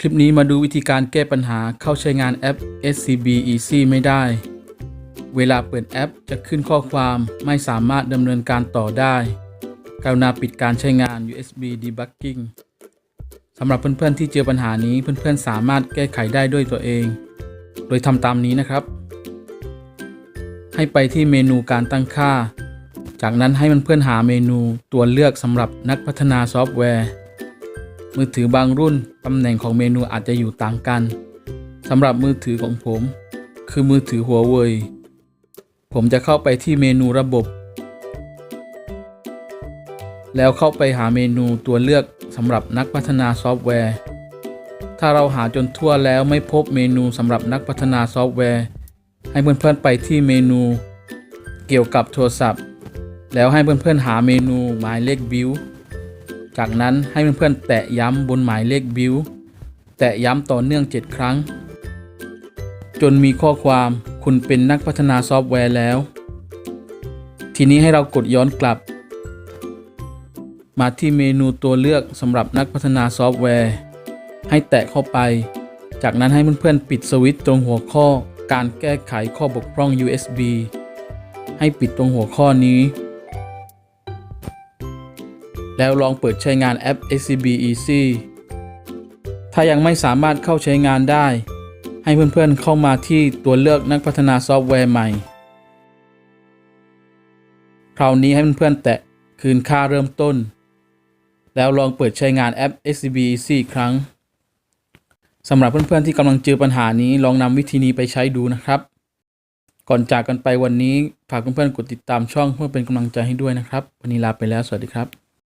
คลิปนี้มาดูวิธีการแก้ปัญหาเข้าใช้งานแอป SCB Easy ไม่ได้ เวลาเปิดแอปจะขึ้นข้อความไม่สามารถดำเนินการต่อได้ กรุณาปิดการใช้งาน USB Debugging สำหรับเพื่อนๆที่เจอปัญหานี้เพื่อนๆสามารถแก้ไขได้ด้วยตัวเอง โดยทำตามนี้นะครับ ให้ไปที่เมนูการตั้งค่า จากนั้นให้เพื่อนๆหาเมนูตัวเลือกสำหรับนักพัฒนาซอฟต์แวร์ มือถือบางรุ่นตำแหน่งของเมนูอาจจะอยู่ต่างกันสำหรับมือถือของผม คือมือถือหัวเว่ยผมจะเข้าไปที่เมนูระบบ แล้วเข้าไปหาเมนูตัวเลือกสำหรับนักพัฒนาซอฟต์แวร์ ถ้าเราหาจนทั่วแล้วไม่พบเมนูสำหรับนักพัฒนาซอฟต์แวร์ ให้เพื่อนๆไปที่เมนู เกี่ยวกับโทรศัพท์ แล้วให้เพื่อนๆหาเมนูหมายเลขบิว จากนั้นให้เพื่อนๆแตะย้ำบนหมายเลขบิวแตะย้ำต่อเนื่อง 7 ครั้ง จนมีข้อความคุณเป็นนักพัฒนาซอฟต์แวร์แล้ว ทีนี้ให้เรากดย้อนกลับ มาที่เมนูตัวเลือกสำหรับนักพัฒนาซอฟต์แวร์ ให้แตะเข้าไป จากนั้นให้เพื่อนๆปิดสวิตช์ตรงหัวข้อการแก้ไขข้อบกพร่อง USB ให้ปิดตรงหัวข้อนี้ แล้วลองเปิดใช้งานแอป SCB Easy ถ้ายังไม่สามารถเข้าใช้งานได้ ให้เพื่อนๆเข้ามาที่ตัวเลือกนักพัฒนาซอฟต์แวร์ใหม่ คราวนี้ให้เพื่อนๆแตะคืนค่าเริ่มต้น แล้วลองเปิดใช้งานแอป SCB Easy อีกครั้งสำหรับเพื่อนๆที่กำลังเจอปัญหานี้ลองนำวิธีนี้ไปใช้ดูนะครับ ก่อนจากกันไปวันนี้ฝากเพื่อนๆกดติดตามช่องเพื่อเป็นกำลังใจให้ด้วยนะครับ วันนี้ลาไปแล้วสวัสดีครับ